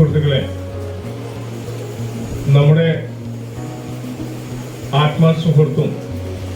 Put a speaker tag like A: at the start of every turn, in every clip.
A: സുഹൃത്തുക്കളെ നമ്മുടെ ആത്മാ സുഹൃത്തും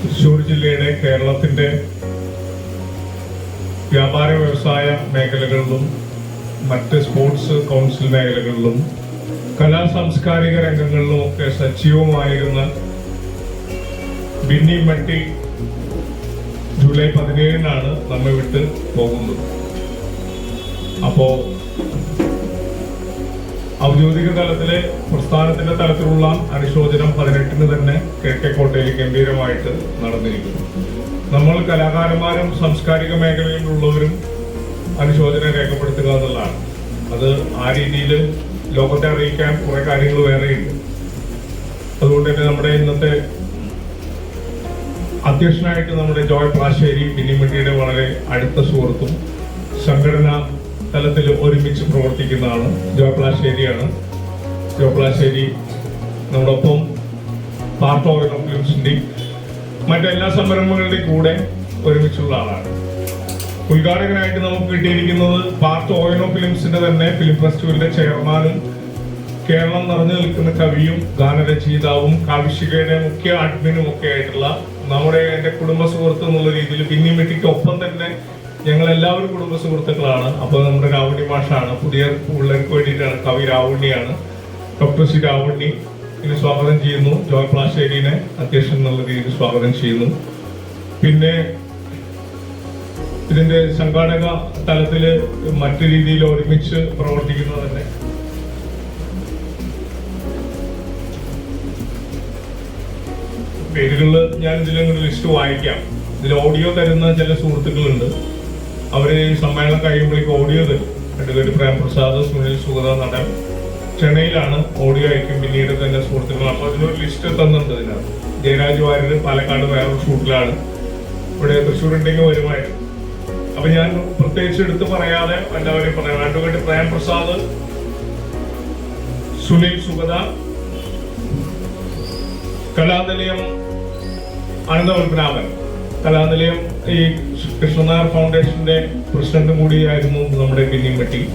A: തൃശ്ശൂർ ജില്ലയുടെ കേരളത്തിന്റെ വ്യാപാര വ്യവസായ മേഖലകളിലും മറ്റ് സ്പോർട്സ് കൗൺസിൽ മേഖലകളിലും കലാ സാംസ്കാരിക രംഗങ്ങളിലും ഒക്കെ സജീവമായിരുന്ന ബിന്നി മട്ടി ജൂലൈ പതിനേഴിനാണ് നമ്മെ വിട്ട് പോകുന്നത്. അപ്പോ ഔദ്യോഗിക തലത്തിലെ പ്രസ്ഥാനത്തിന്റെ തലത്തിലുള്ള അനുശോചനം പതിനെട്ടിന് തന്നെ കിഴക്കേക്കോട്ടയിൽ ഗംഭീരമായിട്ട് നടന്നിരിക്കുന്നു. നമ്മൾ കലാകാരന്മാരും സാംസ്കാരിക മേഖലയിലുള്ളവരും അനുശോചനം രേഖപ്പെടുത്തുക എന്നുള്ളതാണ്. അത് ആ രീതിയിൽ ലോകത്തെ അറിയിക്കാൻ കുറെ കാര്യങ്ങൾ വേറെയുണ്ട്. അതുകൊണ്ട് തന്നെ നമ്മുടെ ഇന്നത്തെ അധ്യക്ഷനായിട്ട് നമ്മുടെ ജോയ് പ്ലാശ്ശേരി ബിനിമിട്ടിയുടെ വളരെ അടുത്ത സുഹൃത്തും സംഘടനാ തലത്തിൽ ഒരുമിച്ച് പ്രവർത്തിക്കുന്നതാണ്. ജോപ്ലാശ്ശേരിയാണ്. ജോപ്ലാശ്ശേരി നമ്മോടൊപ്പം പാർട്ട് ഫിലിംസിന്റെയും മറ്റെല്ലാ സംരംഭങ്ങളുടെയും കൂടെ ഒരുമിച്ചുള്ള ആളാണ്. ഉദ്ഘാടകനായിട്ട് നമുക്ക് കിട്ടിയിരിക്കുന്നത് പാർട്ട് ഓയിനോ ഫിലിംസിന്റെ തന്നെ ഫിലിം ഫെസ്റ്റിവലിന്റെ ചെയർമാനും കേരളം നിറഞ്ഞു നിൽക്കുന്ന കവിയും ഗാനരചയിതാവും കാവിശികയുടെ മുഖ്യ അഡ്മിനും ഒക്കെ ആയിട്ടുള്ള നമ്മുടെ എന്റെ കുടുംബ സുഹൃത്ത് എന്നുള്ള രീതിയിൽ പിന്നിമിട്ടിക്ക് ഒപ്പം തന്നെ ഞങ്ങൾ എല്ലാവരും കുടുംബ സുഹൃത്തുക്കളാണ്. അപ്പൊ നമ്മുടെ രാവുണ്ണി മാഷാണ്. പുതിയ പിള്ളേർക്ക് വേണ്ടിയിട്ടാണ് കവി രാവുണ്ണിയാണ് ഡോക്ടർ സി രാവുണ്ണി ഇതിന് സ്വാഗതം ചെയ്യുന്നു. ജോയ് പ്ലാശ്ശേരിനെ അധ്യക്ഷൻ എന്നുള്ള രീതിയിൽ സ്വാഗതം ചെയ്യുന്നു. പിന്നെ ഇതിന്റെ സംഘാടക തലത്തിൽ മറ്റു രീതിയിൽ ഒരുമിച്ച് പ്രവർത്തിക്കുന്നത് തന്നെ പേരുകളിൽ ഞാൻ ഇതിലൊരു ലിസ്റ്റ് വായിക്കാം. ഇതിൽ ഓഡിയോ തരുന്ന ചില സുഹൃത്തുക്കളുണ്ട്. അവർ ഈ സമ്മേളനം കഴിയുമ്പോഴേക്ക് ഓഡിയോ തരും. അഡ്വക്കേറ്റ് പ്രേംപ്രസാദ് സുനിൽ സുഗത നടൻ. ചെന്നൈയിലാണ് ഓഡിയോ അയക്കും പിന്നീട് തന്നെ സുഹൃത്തുക്കൾ. അപ്പൊ അതിനൊരു ലിസ്റ്റ് തന്നിട്ടുണ്ട് ഇതിനകത്ത്. ജയരാജ് വാര്യർ പാലക്കാട് വേറൊരു ഷൂട്ടിലാണ്. ഇവിടെ തൃശ്ശൂർ ഉണ്ടെങ്കിൽ വരുമായിരുന്നു. അപ്പൊ ഞാൻ പ്രത്യേകിച്ച് എടുത്തു പറയാതെ എല്ലാവരെയും പറയാം. അഡ്വക്കേറ്റ് പ്രേംപ്രസാദ് സുനിൽ സുഗത കലാനിലയം അനന്തപത്മനാഭൻ. കലാനിലയം ഈ കൃഷ്ണനായർ ഫൗണ്ടേഷന്റെ പ്രസിഡന്റ് കൂടിയായിരുന്നു നമ്മുടെ പിന്നിമ്പട്ടി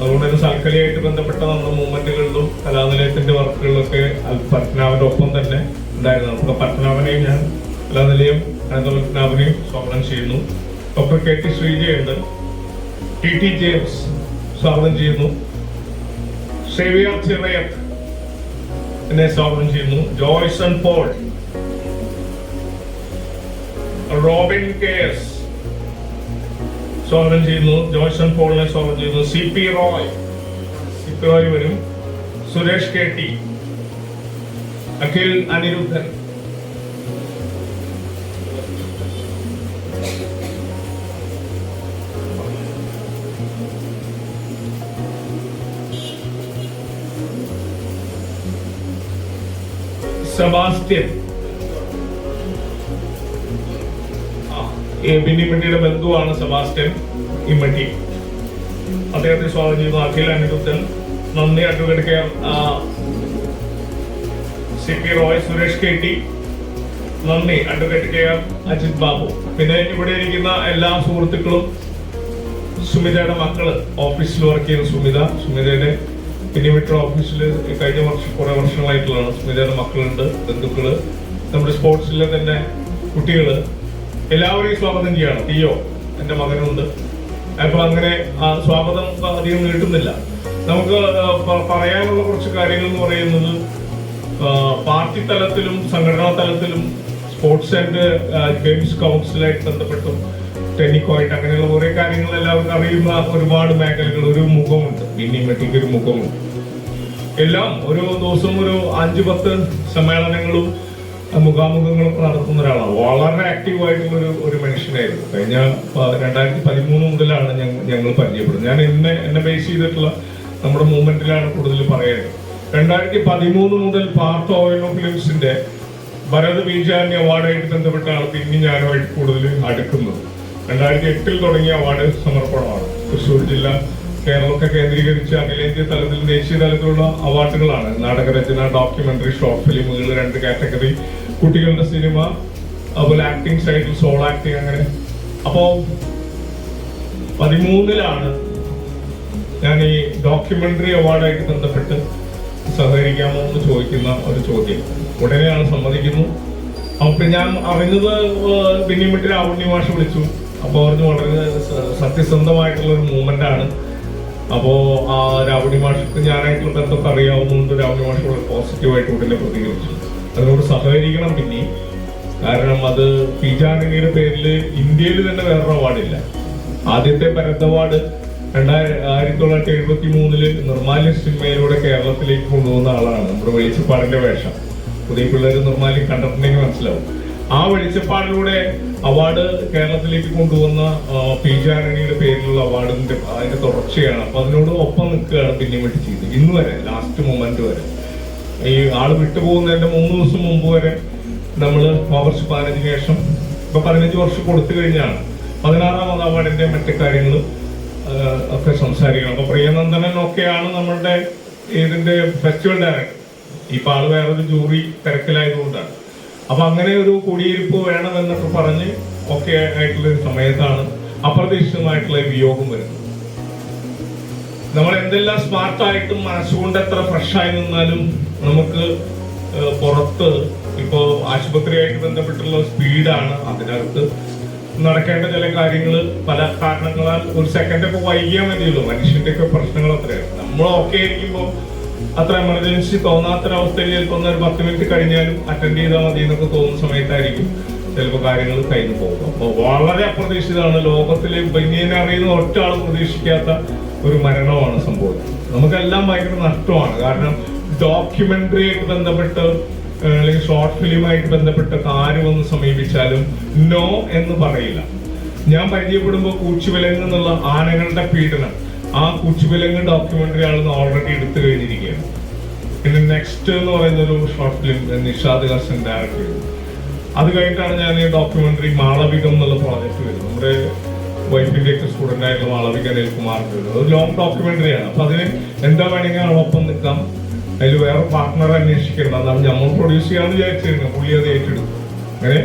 A: അതുകൊണ്ട് തന്നെ സൽക്കലിയായിട്ട് ബന്ധപ്പെട്ട നമ്മുടെ മൂവ്മെന്റുകളിലും കലാനിലയത്തിന്റെ വർക്കുകളിലൊക്കെ പത്മനാഭന്റെ ഒപ്പം തന്നെ ഉണ്ടായിരുന്നു. നമുക്ക് പത്മനാഭനെയും ഞാൻ കലാനിലയം അനന്തപത്മനാഭനെയും സ്വാഗതം ചെയ്യുന്നു. ഡോക്ടർ കെ ടി ശ്രീജയുണ്ട്. ടി ടി ജെയിംസ് സ്വാഗതം ചെയ്യുന്നു. സേവിയർ ചിറയത്ത് എന്നെ സ്വാഗതം ചെയ്യുന്നു. Joyson Paul Robin K S സ്വാഗതം ചെയ്യുന്നു ജോയ്സൺ പോളിനെ സ്വാഗതം ചെയ്യുന്നു C P Roy C P Roy വരും. Suresh K T. Akhil Aniruddhan. Sebastian. ബിന്നിമട്ടിയുടെ ബന്ധുവാണ് സെബാസ്റ്റ്യൻ ഇമ്മട്ടി അദ്ദേഹത്തെ സ്വാഗതം ചെയ്യുന്നു അഖിൽ അനിരുദ്ധൻ. നന്ദി advocate K C P Roy Suresh K T. നന്ദി advocate K R Ajith Babu. പിന്നെ ഇവിടെ ഇരിക്കുന്ന എല്ലാ സുഹൃത്തുക്കളും സുമിതയുടെ മക്കൾ. ഓഫീസിൽ വർക്ക് ചെയ്യുന്ന സുമിത സുമിതയുടെ പിന്നിമിറ്റർ ഓഫീസിൽ കഴിഞ്ഞ വർഷം കുറെ വർഷങ്ങളായിട്ടുള്ളതാണ് സുമിതയുടെ മക്കളുണ്ട് ബന്ധുക്കൾ. നമ്മുടെ സ്പോർട്സിലെ തന്നെ കുട്ടികൾ എല്ലാവരെയും സ്വാഗതം ചെയ്യണം. ടിയോ എന്റെ മകനുണ്ട്. അപ്പൊ അങ്ങനെ സ്വാഗതം അധികം നീട്ടുന്നില്ല. നമുക്ക് പറയാനുള്ള കുറച്ച് കാര്യങ്ങൾ എന്ന് പറയുന്നത് പാർട്ടി തലത്തിലും സംഘടനാ തലത്തിലും സ്പോർട്സ് ആൻഡ് ഗെയിംസ് കൗൺസിലായിട്ട് ബന്ധപ്പെട്ടും ടെന്നിക്കോയിട്ട് അങ്ങനെയുള്ള കുറെ കാര്യങ്ങൾ എല്ലാവർക്കും അറിയുന്ന ഒരുപാട് മേഖലകൾ ഒരു മുഖമുണ്ട്. ഇനി മെട്ടിക്ക് ഒരു മുഖമുണ്ട്. എല്ലാം ഓരോ ദിവസവും ഒരു അഞ്ച് പത്ത് സമ്മേളനങ്ങളും അഹ് മുഖാമുഖങ്ങളും നടത്തുന്ന ഒരാളാണ്. വളരെ ആക്റ്റീവ് ആയിട്ടുള്ള ഒരു ഒരു മനുഷ്യനായിരുന്നു. കഴിഞ്ഞ രണ്ടായിരത്തി പതിമൂന്ന് മുതലാണ് ഞങ്ങൾ പരിചയപ്പെടുന്നത്. ഞാൻ എന്നെ എന്നെ ബേസ് ചെയ്തിട്ടുള്ള നമ്മുടെ മൂവ്മെന്റിലാണ് കൂടുതൽ പറയുന്നത് രണ്ടായിരത്തി പതിമൂന്ന് മുതൽ പാർട്ട് ഓയിൽ ഫിലിംസിന്റെ ഭരത് ബീജാന്യ അവാർഡായിട്ട് ബന്ധപ്പെട്ടാണ് പിന്നെ ഞാനുമായിട്ട് കൂടുതൽ അടുക്കുന്നത്. രണ്ടായിരത്തി എട്ടിൽ തുടങ്ങിയ അവാർഡ് സമർപ്പണമാണ്. തൃശ്ശൂർ ജില്ല കേരളമൊക്കെ കേന്ദ്രീകരിച്ച് അഖിലേന്ത്യാ തലത്തിൽ ദേശീയ തലത്തിലുള്ള അവാർഡുകളാണ്. നാടകരചന ഡോക്യുമെന്ററി ഷോർട്ട് ഫിലിമുകൾ രണ്ട് കാറ്റഗറി കുട്ടികളുടെ സിനിമ അതുപോലെ ആക്ടിങ് സൈഡിൽ സോൾ ആക്ടിങ് അങ്ങനെ. അപ്പോ പതിമൂന്നിലാണ് ഞാൻ ഈ ഡോക്യുമെന്ററി അവാർഡായിട്ട് ബന്ധപ്പെട്ട് സഹകരിക്കാമോ എന്ന് ചോദിക്കുന്ന ഒരു ചോദ്യം. ഉടനെയാണ് സമ്മതിക്കുന്നു. അപ്പൊ ഞാൻ അറിഞ്ഞത് ബിന്നിമിട്ടി രാവുണ്ണി മാഷ് വിളിച്ചു. അപ്പോൾ പറഞ്ഞു വളരെ സത്യസന്ധമായിട്ടുള്ള ഒരു മൂവ്മെന്റ് ആണ്. അപ്പോ ആ രാവുണ്ണി ഭാഷക്ക് ഞാനായിട്ടുള്ള ബന്ധമൊക്കെ അറിയാവുന്നതുകൊണ്ട് രാവുണ്ണി മാഷ് വളരെ പോസിറ്റീവായിട്ട് ഉടനെ പ്രതികരിച്ചു. അതിനോട് സഹകരിക്കണം പിന്നെ. കാരണം അത് പി ജാനകിയുടെ പേരിൽ ഇന്ത്യയിൽ തന്നെ വേറൊരു അവാർഡില്ല. ആദ്യത്തെ പരത്ത് അവാർഡ് രണ്ടായിരത്തി ആയിരത്തി തൊള്ളായിരത്തി എഴുപത്തി മൂന്നിൽ നിർമാല്യ സിനിമയിലൂടെ കേരളത്തിലേക്ക് കൊണ്ടുപോകുന്ന ആളാണ്. നമ്മുടെ വെളിച്ചപ്പാടിന്റെ വേഷം. പുതിയ പിള്ളേർ നിർമാല്യം കണ്ടിട്ടുണ്ടെങ്കിൽ മനസ്സിലാവും. ആ വെളിച്ചപ്പാടിലൂടെ അവാർഡ് കേരളത്തിലേക്ക് കൊണ്ടുവന്ന പി ജാനകിയുടെ പേരിലുള്ള അവാർഡിന്റെ അതിന്റെ തുടർച്ചയാണ്. അപ്പൊ അതിനോട് ഒപ്പം നിൽക്കുകയാണ് പിന്നെ വേണ്ടി ചെയ്ത് ഇന്ന് വരെ ലാസ്റ്റ് മൊമെന്റ് വരെ. ഈ ആൾ വിട്ടുപോകുന്നതിന്റെ മൂന്ന് ദിവസം മുമ്പ് വരെ നമ്മൾ ഓഗസ്റ്റ് പതിനഞ്ചിന് ശേഷം ഇപ്പൊ പതിനഞ്ച് വർഷം കൊടുത്തു കഴിഞ്ഞാണ്. പതിനാറാമത് അവാർഡിന്റെ മറ്റു കാര്യങ്ങളും ഒക്കെ സംസാരിക്കണം. അപ്പൊ പ്രിയനന്ദനൻ ഒക്കെയാണ് നമ്മളുടെ ഇതിന്റെ ഫെസ്റ്റിവൽ ഡയറക്ടർ ഇപ്പൊ ആൾ വേറൊരു ജൂറി തിരക്കിലായതുകൊണ്ടാണ്. അപ്പൊ അങ്ങനെ ഒരു കുടിയിരിപ്പ് വേണമെന്നൊക്കെ പറഞ്ഞ് ഒക്കെ ആയിട്ടുള്ള ഒരു സമയത്താണ് അപ്രതീക്ഷിതമായിട്ടുള്ള വിയോഗം വരുന്നത്. നമ്മൾ എന്തെല്ലാം സ്മാർട്ടായിട്ടും മനസ്സുകൊണ്ട് എത്ര ഫ്രഷായി നിന്നാലും നമുക്ക് പുറത്ത് ഇപ്പോ ആശുപത്രിയായിട്ട് ബന്ധപ്പെട്ടുള്ള സ്പീഡാണ് അതിനകത്ത്. നടക്കേണ്ട ചില കാര്യങ്ങൾ പല കാരണങ്ങളാൽ ഒരു സെക്കൻഡ് ഒക്കെ വൈകിയാൽ മതിയല്ലോ. മനുഷ്യന്റെ ഒക്കെ പ്രശ്നങ്ങൾ അത്രയാണ്. നമ്മൾ ഓക്കെ ആയിരിക്കുമ്പോൾ അത്ര എമർജൻസി തോന്നാത്തൊരവസ്ഥയിൽ ചിലപ്പോൾ ഒരു പത്ത് മിനിറ്റ് കഴിഞ്ഞാലും അറ്റൻഡ് ചെയ്താൽ മതി എന്നൊക്കെ തോന്നുന്ന സമയത്തായിരിക്കും ചിലപ്പോൾ കാര്യങ്ങൾ കഴിഞ്ഞു പോകും അപ്പോൾ വളരെ അപ്രതീക്ഷിതമാണ്. ലോകത്തിലെ ബന്യനെ അറിയുന്ന ഒറ്റ ആളും പ്രതീക്ഷിക്കാത്ത ഒരു മരണമാണ് സംഭവിച്ചത് നമുക്കെല്ലാം ഭയങ്കര നഷ്ടമാണ്. കാരണം ഡോക്യുമെന്ററി ആയിട്ട് ബന്ധപ്പെട്ട് അല്ലെങ്കിൽ ഷോർട്ട് ഫിലിമായിട്ട് ബന്ധപ്പെട്ട് ആര് വന്ന് സമീപിച്ചാലും നോ എന്ന് പറയില്ല. ഞാൻ പരിചയപ്പെടുമ്പോൾ കൂച്ചുവിലങ്ങ് എന്നുള്ള ആനകളുടെ പീഡനം ആ കൂച്ചുവിലങ്ങ് ഡോക്യുമെന്ററി ആണെന്ന് ഓൾറെഡി എടുത്തു കഴിഞ്ഞിരിക്കുകയാണ്. പിന്നെ നെക്സ്റ്റ് എന്ന് പറയുന്ന ഒരു short film Nishad Karshan direct ചെയ്തു അത് കഴിഞ്ഞിട്ടാണ് ഞാൻ ഈ ഡോക്യുമെന്ററി മാളവികം എന്നുള്ള പ്രോജക്റ്റ് വരുന്നത്. നമ്മുടെ വൈഫിന്റെ ഒക്കെ സ്റ്റുഡന്റ് ആയിട്ടുള്ള മാളവിക കുമാർ ഒരു ലോങ് ഡോക്യുമെന്ററിയാണ് അപ്പൊ അതിന് എന്താ വേണമെങ്കിൽ ഒപ്പം നിൽക്കാം. അതിൽ വേറെ പാർട്ട്ണർ അന്വേഷിക്കണം അതാണ് നമ്മൾ പ്രൊഡ്യൂസ് ചെയ്യാന്ന് വിചാരിച്ചിരുന്നു പുള്ളി അത് ഏറ്റെടുത്തു. അങ്ങനെ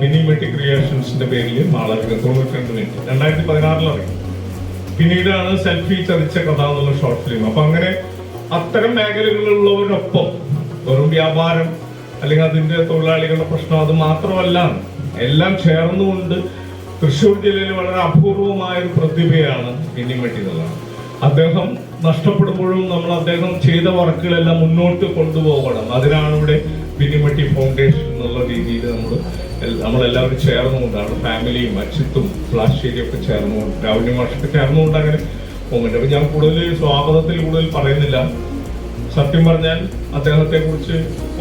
A: മിനിമെട്ടി ക്രിയേഷൻസിന്റെ പേരിൽ മാളവിക തൊണ്ണൂറ്റി രണ്ട് മിനിറ്റ് രണ്ടായിരത്തി പതിനാറിലിറങ്ങി പിന്നീടാണ് സെൽഫി ചതിച്ച കഥ എന്നുള്ള ഷോർട്ട് ഫിലിം അപ്പൊ അങ്ങനെ അത്തരം മേഖലകളിലുള്ളവരൊപ്പം വെറും വ്യാപാരം അല്ലെങ്കിൽ അതിന്റെ തൊഴിലാളികളുടെ പ്രശ്നം അത് മാത്രമല്ല എല്ലാം ചേർന്നുകൊണ്ട് തൃശ്ശൂർ ജില്ലയിൽ വളരെ അപൂർവമായ ഒരു പ്രതിഭയാണ് പിന്നിമെട്ടി എന്നുള്ളതാണ് അദ്ദേഹം നഷ്ടപ്പെടുമ്പോഴും നമ്മൾ അദ്ദേഹം ചെയ്ത വർക്കുകളെല്ലാം മുന്നോട്ട് കൊണ്ടുപോകണം. അതിനാണ് ഇവിടെ ബിനിമട്ടി ഫൗണ്ടേഷൻ എന്നുള്ള രീതിയിൽ നമ്മൾ നമ്മളെല്ലാവരും ചേർന്നുകൊണ്ടാണ് ഫാമിലിയും അച്ഛത്തും ഫ്ലാശ്ശേരിയും ഒക്കെ ചേർന്നുകൊണ്ട് രാവിലെ മാഷൊക്കെ ചേർന്നുകൊണ്ട് അങ്ങനെ പോകുന്നുണ്ട് അപ്പം ഞാൻ കൂടുതൽ സ്വാഗതത്തിൽ കൂടുതൽ പറയുന്നില്ല. സത്യം പറഞ്ഞാൽ അദ്ദേഹത്തെ കുറിച്ച്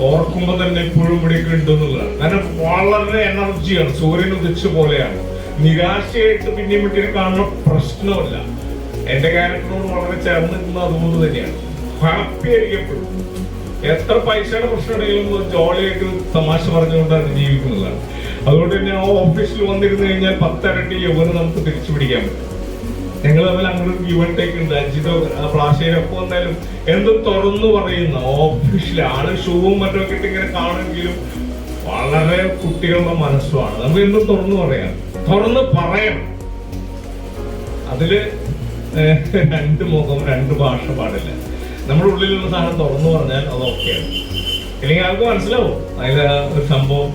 A: ഓർക്കുമ്പോൾ തന്നെ ഇപ്പോഴും ഇവിടേക്ക് ഉണ്ടെന്നുള്ളതാണ്. കാരണം വളരെ എനർജിയാണ് സൂര്യൻ ഉദിച്ച പോലെയാണ്. നിരാശയായിട്ട് പിന്നെയും പിന്നീട് കാണുന്ന പ്രശ്നമല്ല. എന്റെ ക്യാരക്ടറോട് വളരെ ചേർന്ന് നിൽക്കുന്ന അതുകൊണ്ട് തന്നെയാണ്. ഹാപ്പി ആയിരിക്കും എത്ര പൈസയുടെ പ്രശ്നം ഉണ്ടെങ്കിലും ജോളിയായിട്ട് തമാശ പറഞ്ഞുകൊണ്ടാണ് ജീവിക്കുന്നതാണ് അതുകൊണ്ട് തന്നെ ആ ഓഫീസിൽ വന്നിരുന്നു കഴിഞ്ഞാൽ പത്തരട്ടി യൗവനം നമുക്ക് തിരിച്ചു പിടിക്കാൻ പറ്റും. ഞങ്ങൾ തമ്മിൽ അങ്ങനെ ഒരു ഗിവൺ ടേക്ക് ഉണ്ട്. അജിതോ പ്ലാഷയിലൊക്കെ വന്നാലും എന്തും തുറന്നു പറയുന്ന ഓഫീസിൽ ആൾ ഷൂവും മറ്റൊക്കെ ഇട്ട് ഇങ്ങനെ കാണുമെങ്കിലും വളരെ കുട്ടികളുടെ മനസ്സുമാണ്. നമുക്ക് എന്തും തുറന്നു പറയാം. തുറന്ന് പറയണം. അതിൽ രണ്ട് മുഖം രണ്ട് ഭാഷ പാടില്ല. നമ്മുടെ ഉള്ളിലുള്ള സാധനം തുറന്നു പറഞ്ഞാൽ അത് ഓക്കെയാണ് ഇല്ലെങ്കിൽ ആൾക്ക് മനസ്സിലാവും. അതിൽ ഒരു സംഭവം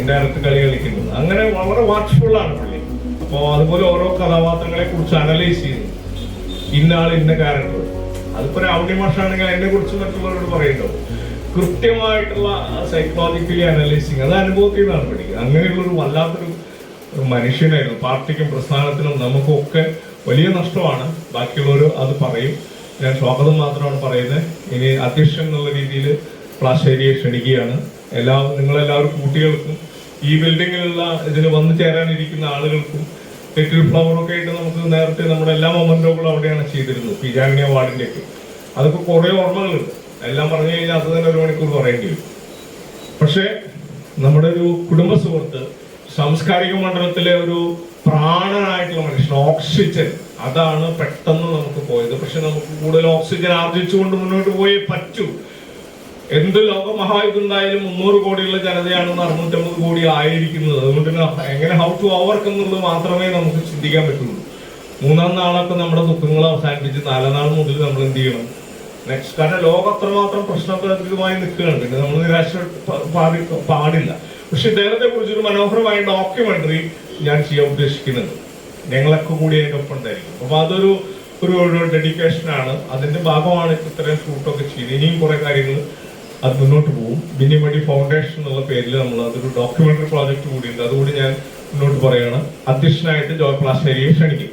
A: ഇൻഡയറക്റ്റ് കളി കളിക്കുന്നു. അങ്ങനെ വളരെ വാച്ച്ഫുൾ ആണ് പുള്ളി. അപ്പോൾ അതുപോലെ ഓരോ കഥാപാത്രങ്ങളെ കുറിച്ച് അനലൈസ് ചെയ്യുന്നു ഇന്ന ആൾ ഇന്ന ക്യാരക്ടർ അതിപ്പോ ഒരു ഔഡി മാഷാണെങ്കിൽ എന്നെ കുറിച്ച് മറ്റുള്ളവരോട് പറയുന്നുണ്ടോ കൃത്യമായിട്ടുള്ള സൈക്കോളജിക്കലി അനലൈസിങ് അത് അനുഭവത്തിൽ നിന്നാണ് പഠിക്കുന്നത്. അങ്ങനെയുള്ളൊരു വല്ലാത്തൊരു മനുഷ്യനായിരുന്നു. പാർട്ടിക്കും പ്രസ്ഥാനത്തിനും നമുക്കൊക്കെ വലിയ നഷ്ടമാണ്. ബാക്കിയുള്ളവർ അത് പറയും. ഞാൻ സ്വാഗതം മാത്രമാണ് പറയുന്നത്. ഇനി അധ്യക്ഷൻ എന്നുള്ള രീതിയിൽ പ്ലാശ്ശേരിയെ ക്ഷണിക്കുകയാണ്. എല്ലാ നിങ്ങളെല്ലാവരും കുട്ടികൾക്കും ഈ ബിൽഡിങ്ങിലുള്ള ഇതിന് വന്നു ചേരാനിരിക്കുന്ന ആളുകൾക്കും ലിറ്റിൽ ഫ്ലവറൊക്കെ ആയിട്ട് നമുക്ക് നേരത്തെ നമ്മുടെ എല്ലാ മൊമെന്റോകളും അവിടെയാണ് ചെയ്തിരുന്നത്. പിജാഗ്നി അവാർഡിന്റെ ഒക്കെ അതൊക്കെ കുറേ ഓർമ്മകളുണ്ട്. എല്ലാം പറഞ്ഞു കഴിഞ്ഞാൽ അത് തന്നെ ഒരു മണിക്കൂർ പറയേണ്ടി വരും. പക്ഷേ നമ്മുടെ ഒരു കുടുംബ സുഹൃത്ത് സാംസ്കാരിക മണ്ഡലത്തിലെ ഒരു പ്രാണനായിട്ടുള്ള മനുഷ്യൻ ഓക്സിജൻ. അതാണ് പെട്ടെന്ന് നമുക്ക് പോയത്. പക്ഷെ നമുക്ക് കൂടുതൽ ഓക്സിജൻ ആർജിച്ചുകൊണ്ട് മുന്നോട്ട് പോയേ പറ്റൂ. എന്ത് ലോക മഹായുദ്ധം ഉണ്ടായാലും മുന്നൂറ് കോടിയുള്ള ജനതയാണ് അറുന്നൂറ്റമ്പത് കോടി ആയിരിക്കുന്നത്. അതുകൊണ്ട് എങ്ങനെ ഹൗ ടു ഓവർകം എന്നുള്ളത് മാത്രമേ നമുക്ക് ചിന്തിക്കാൻ പറ്റുള്ളൂ. മൂന്നാം നാളൊക്കെ നമ്മുടെ ദുഃഖങ്ങൾ അവസാനിപ്പിച്ച് നാലാം നാൾ മുതൽ നമ്മൾ എന്ത് ചെയ്യണം? നെക്സ്റ്റ് കാരണം ലോകം അത്രമാത്രം പ്രശ്നപ്രദമായി നിൽക്കുകയാണ്. പിന്നെ നമ്മൾ നിരാശ പാടി പാടില്ല. പക്ഷെ ഇദ്ദേഹത്തെ കുറിച്ചൊരു മനോഹരമായ ഡോക്യുമെന്ററി ഞാൻ ചെയ്യാൻ ഉദ്ദേശിക്കുന്നുണ്ട് ഞങ്ങളൊക്കെ കൂടി അതിനൊപ്പം ഉണ്ടായിരിക്കും. അപ്പൊ അതൊരു ഒരു ഡെഡിക്കേഷൻ ആണ്. അതിന്റെ ഭാഗമാണ് ഇത്രയും ഷൂട്ടൊക്കെ ചെയ്ത് ഇനിയും കുറെ കാര്യങ്ങൾ അത് മുന്നോട്ട് പോകും. ബിന്നിമടി ഫൗണ്ടേഷൻ എന്നുള്ള പേരിൽ നമ്മൾ അതൊരു ഡോക്യുമെന്ററി പ്രോജക്റ്റ് കൂടിയുണ്ട് അതുകൂടി ഞാൻ മുന്നോട്ട് പറയുകയാണ് അധ്യക്ഷനായിട്ട് ജോയ് പ്ലാശ്ശേരിയെ ക്ഷണിക്കും